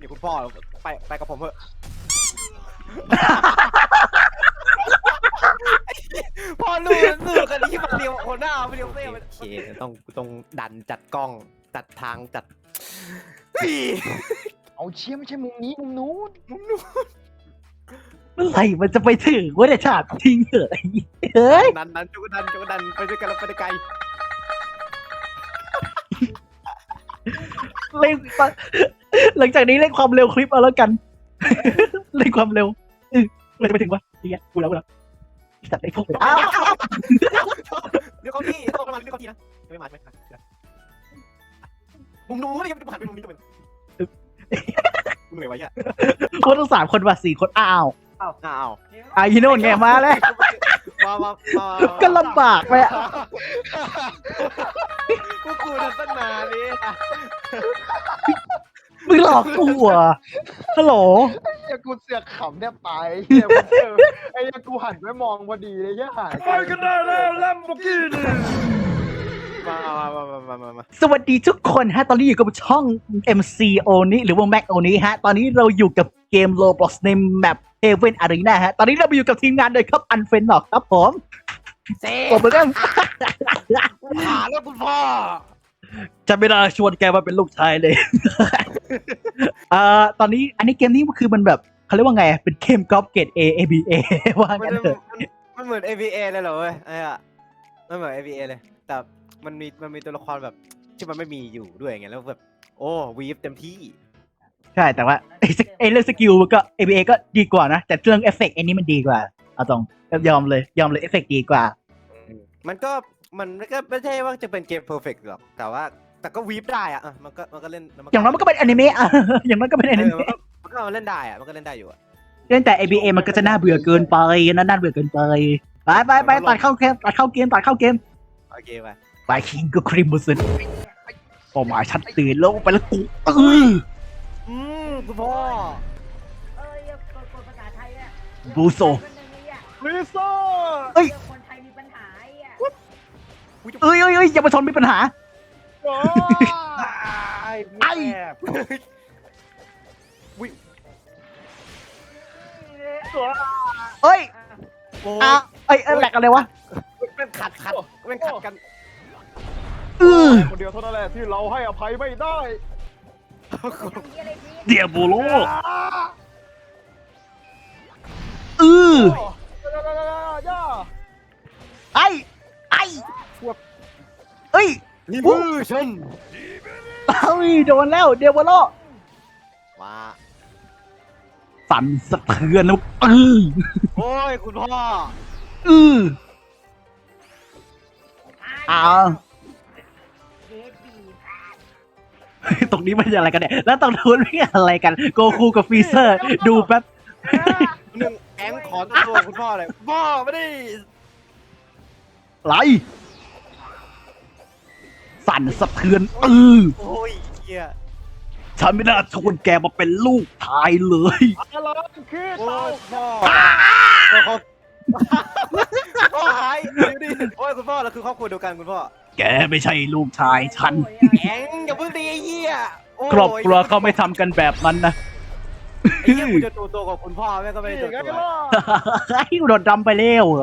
เดี๋ยวคุณพ่อไปไปกับผมเถอะพ่อลูกลูกกันนี้มาเดียวคนหน้ามาเดียวเต้โอเคต้องต้องดันจัดกล้องจัดทางจัดเฮ้ยเอาเชี่ยไม่ใช่มุมนี้มุมนู้นมุมนู้นเมื่อไหร่มันจะไปถึงวะเนี่ยฉากทิ้งเหอะไอ้เฮ้ยดันดันจุกดันจุกดันไปด้วยกันแล้วไปได้ไกลเร่ง หลังจากนี้เร่งความเร็วคลิปเอาแล้วกันเร่งความเร็วเออมันจะไปถึงวะไอ้เหี้ยกูแล้วกูแล้วสัตว์ไอ้พวกอ้าวเดี๋ยวเขาที่ต้องกำลังเดี๋ยวเขาที่นะไม่มาใช่ไหมมุมนู้นยังไม่ผ่านไปมุมนี้จะเป็นมึงเหนื่อยวะเนี่ยคนต้องสามคนว่ะสี่คนอ้าวอ้าวอ้าวอะยีโน่นไงมาแล้วมามามาก็ลำบากไปอะกูกูทำตั้งนานนี่ มึงหลอกกูเหรอฮัลโหล ไอ้เหี้ยกูเสือกขำเนี่ยไปเหี้ยกูเจอไอ้เหี้ยกูหันไปมองพอดีเลยเหี้ยหายไปกันได้แล้วลัมโบกินีมามามามามามามาสวัสดีทุกคนฮะ ตอนนี้อยู่กับช่อง MC o นี้หรือว่า Mac o นี้ฮะ ตอนนี้เราอยู่กับเกม Roblox ในแมป Heaven Arena ฮะ ตอนนี้เราไปอยู่กับทีมงานโดยครับ Unfriend หรอกครับผมเซ่ผมเหมือนกันหาแล้วคุณพ่อ จะไม่ได้ชวนแกมาเป็นลูกชายเลยเอ่อตอนนี้อันนี้เกมนี้คือมันแบบเขาเรียกว่าไง เป็นเกมกอล์ฟเกรด A A B A ว่ามันงั้นเถอะมันเหมือน AVA เลยเหรอเว้ยไอ้อะมันเหมือน AVA เลย แต่มันมีมันมีตัวละครแบบที่มันไม่มีอยู่ด้วยไงแล้วแบบโอ้วีฟเต็มที่ ใช่แต่ว่าไอ้สไอ้เรื่องสกิลมันก็ A B A ก็ดีกว่านะ แต่เรื่องเอฟเฟกต์อันนี้มันดีกว่าเอาตรงยอมเลยยอมเลยเอฟเฟกต์ดีกว่า มันก็ มันก็ไม่ใช่ว่าจะเป็นเกมเพอร์เฟกต์หรอก แต่ว่าแต่ก็วีฟได้อะอะมันก็มันก็เล่นอย่างน้อยมันก็เป็นอนิเมะอะ อย่างน้อยก็เป็นอเอนิอเมะมันก็มันก็เล่นได้อะมันก็เล่นได้อยู่อะเล่นแต่ A B A มันก็จะน่าเบื่อเกินไปนะน่าเบื่อเกินไป ไปไปไปตัดเข้าเกมตัดเข้าเกมตัดเข้าเกมโอเคไปไปคิงก็คริมบุสนเป้าหมายชัดเจนแล้วไปแล้วกูเอออืมคุณพ่อเอ้ยกดกดภาษาไทยอะบูโซมันอย่างนี้อะลิซ่าเอ้ย คน เอ้ยเอ้ยเอ้ยอย่ามาชนมีปัญหาว้าไอ้ เอ้ยโอ้อะเอ้ยเอ้ยแหลกอะไรวะเป็นขัดขัดเป็นขัดกันเออคนเดียวเท่านั้นแหละที่เราให้อภัยไม่ได้ทำเหี้ยอะไรพี่เดียบูโลเออย่าไอ้ ไอ้เอ้ยนี่มือฉันเอ้ยโดนแล้วเดียบูโลมาสั่นสะเทือนแล้วเออโอ้ยคุณพ่อเอออ้าวเดดบีตรงนี้มันอะไรกันเนี่ย แล้วตรงนู้นไม่อะไรกัน โกคูกับฟรีเซอร์ ดูแป๊บหนึ่งแองขอตัวคุณพ่อเลยพ่อไม่ได้ ไหลสั่นสะเทือนเออโอ้ยเฮียฉันไม่น่าชวนแกมาเป็นลูกชายเลยอะไรคือโอ้เต่ายพ่อพ่อพ่อหายดูดิโอ้ยคุณพ่อเราคือครอบครัวเดียวกันคุณพ่อแกไม่ใช่ลูกชายฉันแองอย่าเพิ่งดีไอ้เฮียโยครอบครัวเขาไม่ทำกันแบบนั้นนะไอ้เฮียกูจะตัวตัวกับคุณพ่อแม่ก็ไม่ได้นี่ตัวไงตัวล่ะ ไอ้โดนดำไปแล้วเ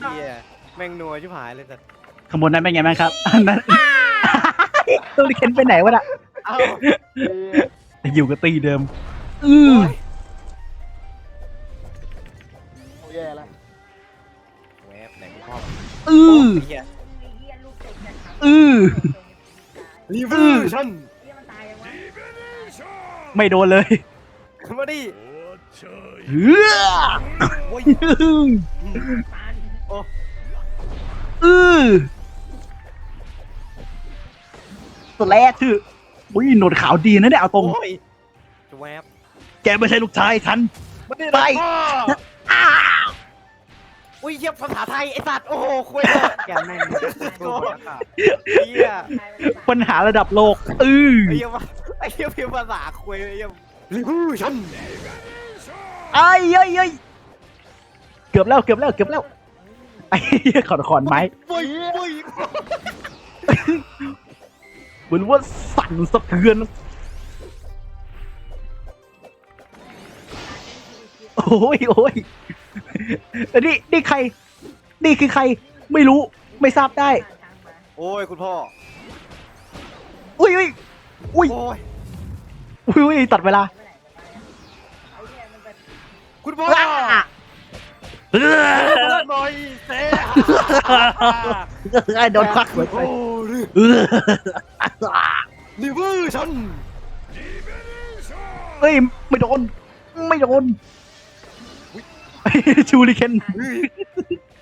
เฮียแม่งนัวชิบหายเลยสัตว์ขบวนนั้นเป็นไงบ้างครับอันนั้น ตัวเคนไปไหนวะน่ะเอ้าอยู่กับตีเดิม อือโอ้ยแย่แล้วแวบไหนคุณพ่ออือไอ้เฮียไอ้เหี้ยลูกเด็กจะทำอือรีวิวฉันเหี้ยมันตายยังวะไม่โดนเลยมาดิเฮ้อ โอ้ยตายอือตัวแรกคืออุ้ยหนวดขาวดีนะเนี่ยเอาตรง โอ้ยแวบแกไม่ใช่ลูกชายฉันมาดิไป พ่ออ้าวอุ้ยเฮียภาษาไทยไอ้สัตว์โอ้โหคุยแกแม่งเฮียตายมันตายปัญหาระดับโลก อือไอ้เฮียว่าไอ้เฮียพิมพ์ภาษาคุยไอ้เฮียรีวิวฉันไอ้เอ้ยเอ้ยเกือบแล้วเกือบแล้วเกือบแล้ว ไอ้เหี้ยขอนขอนไม้ปุ้ยปุ้ยเหมือนว่าสั่นสะเทือน โอ้ยโอ้ยแต่นี่นี่ใคร นี่คือใคร ไม่รู้ ไม่ทราบได้ทางมาโอ้ยคุณพ่อ อุ้ยอุ้ยอุ้ยโอ้ยอุ้ยอุ้ยตัดเวลาเมื่อไหร่จะมาไอ้เนี่ยมันแบบคุณพ่ออ้าเออ หน่อยเซ่โดนควักหัวใจโอ้ยเออนี่เวอร์ชันเฮ้ยไม่โดน ไม่โดนชูริเคน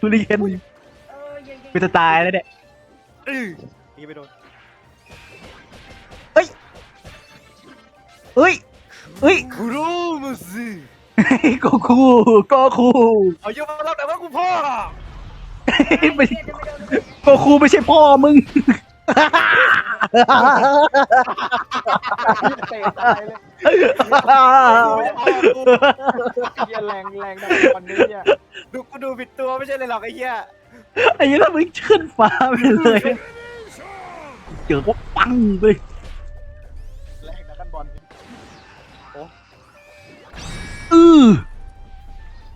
ชูริเคนเออยังยังเป็นจะตายแล้วเนี่ยเออนี่ไปโดนเฮ้ยเฮ้ยคุโรมุสึ โกคูโกคูเอาเยอะมารับแต่ว่าคุณพ่อไม่เนี่ยจะไม่โดนเลยโกคูไม่ใช่พ่อมึงเตะตายเลยไม่ใช่พ่อกูเหี้ยแรงแรงดังวันนี้เนี่ยดูกูดูผิดตัวไม่ใช่เลยหรอกไอ้เหี้ยไอ้ยี่ถ้ามึงขึ้นฟ้าไปเลย เจอว่าปังไป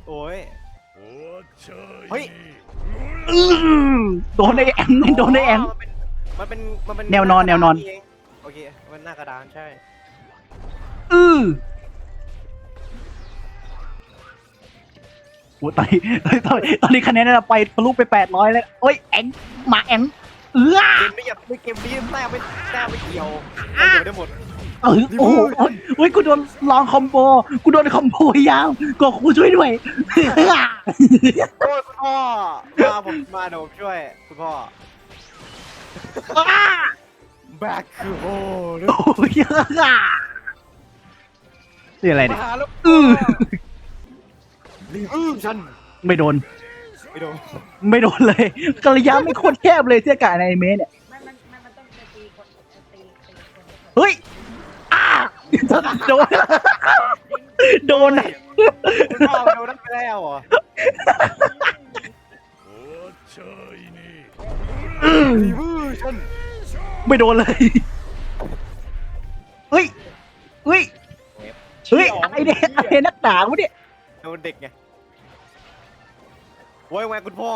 โอ้ย เฮ้ย อือโดนไอ้แองโดนไอ้แองมันเป็น มันเป็นแนวนอนแนวนอน เงโอเค มันหน้ากระดานใช่ อือโอ้ตอนนี้ตอนนี้ตอนนี้คะแนนน่ะไปทะลุไปแปดร้อยแล้วโอ้ยแองหมาแองเออเกมไม่หยับไม่เกมนี้แต้มไม่แต้มไม่เกี่ยวไม่เกี่ยวได้หมด เออโอ้โหโอ้ยโอ้ยกูโดนลองคอมโบ กูโดนคอมโบยาวก็กูช่วยด้วย โอ้ยคุณพ่อมาผมมาเดี๋ยวผมช่วยคุณพ่อ back to home โอ้ยนี่อะไรเนี่ย มาหาแล้วอือรีวิวฉันไม่โดน ไม่โดนไม่โดนเลยกระยะไม่โคตรแคบเลยเทียบกับในอนิเมะเนี่ยมันมันมันมันต้องจะตีคนตีตีคนคนเฮ้ยอ้า โดน โดนอะคุณพ่อโดนนั่นไปแล้วเหรออืมรีวิวฉันไม่โดนเลยเฮ้ยเฮ้ยเฮ้ยไอเด็กไอเด็กนักด่าวะเนี่ยโดนเด็กไงโว้ยแม่คุณพ่อ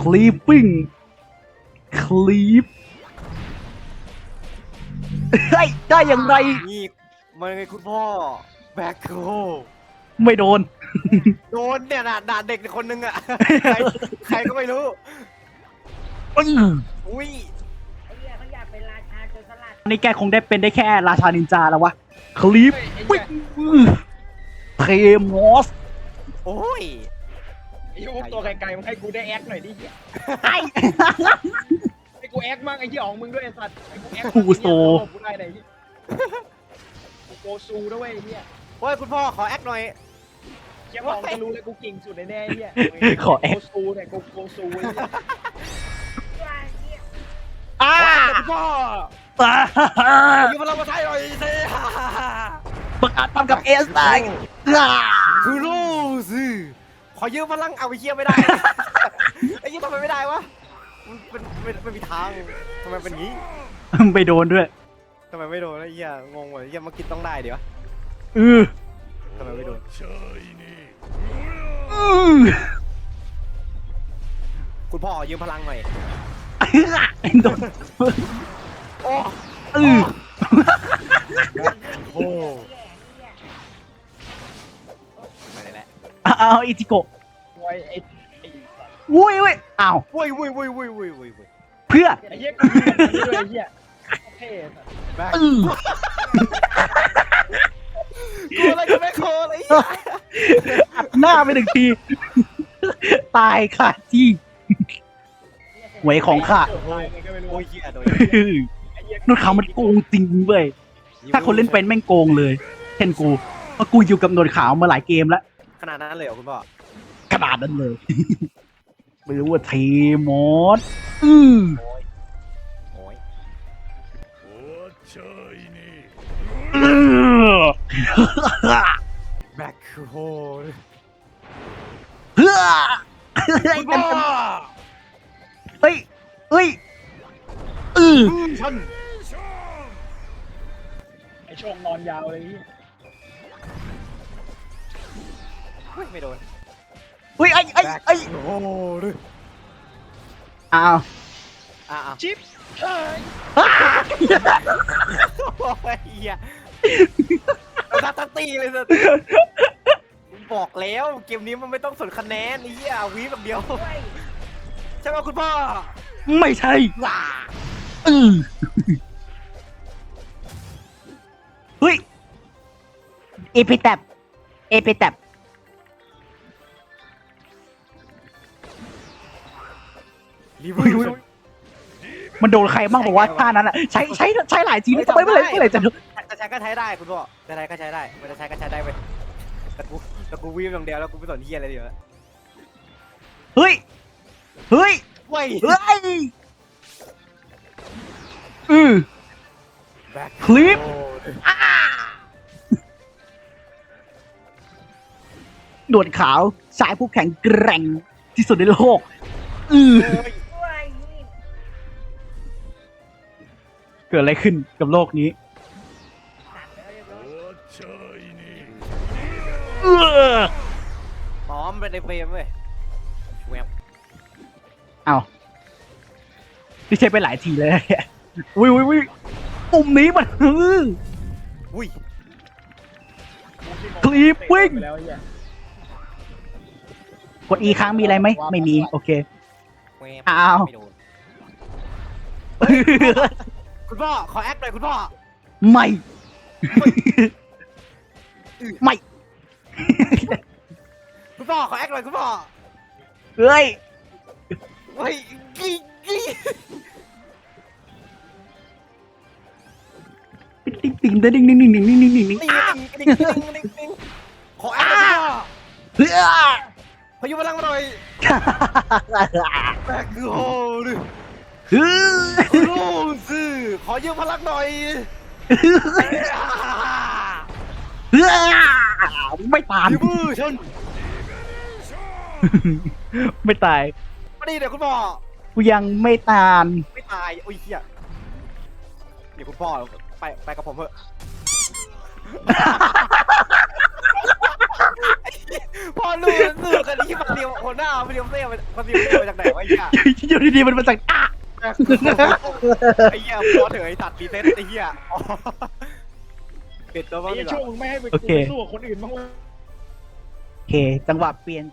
คลีปปิ้งคลีปเฮ้ยได้อย่างไรนี่ มันไงคุณพ่อ back to home ไม่โดน โดนเนี่ยนะด่าเด็กคนนึงอะใครใครก็ไม่รู้อื้ออุ้ยไอ้เนี่ยเขาอยากเป็นราชาโจรสลัดอันนี้แกคงได้เป็นได้แค่ราชานินจาแล้ววะ คลีปปิ้งเทมอสโอ้ยไอ้พวกตัวไกลๆมึงให้กูได้แอคหน่อยดิเหี้ยไอ้ให้กูแอคมั่งไอ้เหี้ยของมึงด้วยไอ้สัตว์ให้กูแอคกูโซกูได้ไหนกู โกซูด้วยไอ้เหี้ยโอ้ยคุณพ่อขอแอคหน่อยเหี้ยบอกจะรู้เลยกูเก่งสุดแน่ๆไอ้เหี้ยขอแอค โกซูเนี่ยกูโกซูไอ้เหี้ยว่าเนี่ยอ้าคุณพ่ออ่าอยู่พลังประชาหน่อยสิบังอาจทำกับเอสได้อ่าคือโลสิขอยืมพลังเอาไปเชี่ยไม่ได้ ไอ้ยี่ทำไมไม่ได้วะมันเป็นไม่ไม่มีทางทำไมเป็นงี้ ไปโดนด้วย ทำไมไม่โดนไอ้เหี้ยงงเลยไอ้เหี้ยมากินต้องได้เดี๋ยวเออทำไมไม่โดนอือคุณพ่อยืมพลังหน่อยโดนโอ้เออโอ้แย่เนี่ยไม่ได้แล้วเอาอิจิโกะไว้ไอ้ไอ้วุ้ยเว้ยอ้าววุ้ยวุ้ยวุ้ยวุ้ยวุ้ยวุ้ยวุ้ยเพื่อไอ้เหี้ยกูมีแบบนี้ด้วยไอ้เหี้ยเท่สัตว์แบ็คเออกูอะไรก็ไม่โคตรไอ้เหี้ยอัดหน้าไปหนึ่งที ตายค่ะที่หวยของข้าเกิดอะไรไงก็ไม่รู้โอ้ยเหี้ยโดนไอ้เหี้ยนุ่นขาวมันโกงจริงเว้ยถ้าคนเล่นเป็นแม่งโกงเลยเช่นกูเพราะกูอยู่กับหนวดขาวมาหลายเกมแล้วขนาดนั้นเลยเหรอคุณพ่อขนาดนั้นเลย ไม่รู้ว่าเทมอสอือโแบ็คโฮลเพื่อเฮ้ยเฮ้ยเฮ้ยอือฉันอ้ช่วงนอนยาวเลยเฮ้ยไม่โดนอุ้ยไอ้ไอ้ไอ้โอ้ดอ้าวอะอะจิ๊บหายโอ้ยเหี้ย ทัดทั้งตีเลยสิบอกแล้วเกมนี้มันไม่ต้องสนคะแนนไอ้เหี้ยวีแบบเดียวด้วยใช่ไหมคุณพ่อไม่ใช่ว้าอือเฮ้ยเอพิแตบเอพิแตบรีวิวมันโดนใครบ้างบอกว่าท่านั้นอะใช้ใช้ใช้หลายทีนี่ทำไมเมื่อไหร่เมื่อไหร่จะโดนจะใช้ก็ใช้ได้คุณพ่อจะใช้ก็ใช้ได้มันจะใช้ก็ใช้ได้เว้ยแต่กูแต่กูวีบอย่างเดียวแล้วกูไม่สนเหี้ยอะไรเดียวเฮ้ย เฮ้ย เว้ยเฮ้ย อือ แบ็คคลิปหนวดขาวชายผู้แข็งแกร่งที่สุดในโลก อือด้วยนี่เกิดอะไรขึ้นกับโลกนี้ อ๋อมันเป็นในเฟรมเว้ยแวบเอาที่ใช้ไปหลายทีเลยเนี่ยอุ้ยอุ้ยอุ้ยปุ่มนี้มันอื้ออุ้ยคลิปวิ่งไปแล้วไอ้เหี้ยกดอีค้างมีอะไรไหมไม่มี โอเค แวบอ้าว ไม่โดนคุณพ่อ ขอแอคหน่อยคุณพ่อ ไม่ ไม่ คุณพ่อขอแอคหน่อยคุณพ่อเฮ้ยเฮ้ยกี้กี้ติ๊งติ๊งติ๊งติ๊งติ๊งติ๊งติ๊งติ๊งติ๊งติ๊งติ๊งติ๊งติ๊งติ๊งติ๊งติ๊งขอแอคหน่อยคุณพ่อเฮ้ยพายุพลังมาหน่อยแบกคือโฮดิเฮ้ยโลซื่อขอยืมพลังหน่อยไม่ตานยืมมือฉัน ไม่ตาย มาดิเดี๋ยวคุณพ่อ กูยังไม่ตานไม่ตาย โอ้ยเหี้ยเดี๋ยวคุณพ่อไปไปกับผมเถอะพ่อลูกสื่อกันที่มันเดียวคนหน้ามันเดียวเสี้ยมันเดียวเสี้ยมาจากไหนวะไอ้เหี้ยอยู่ดีๆมันมาจากอะไอ้เหี้ยพอเถอะไอ้สัตว์ดีเซนไอ้เหี้ยอ๋อปิดตัวไอ้บ้างดีเหี้ยกช่วงว่ามึงไม่ให้ไปโอเคสู้กับคนอื่นบ้างวะโอเค จังหวะเปลี่ยน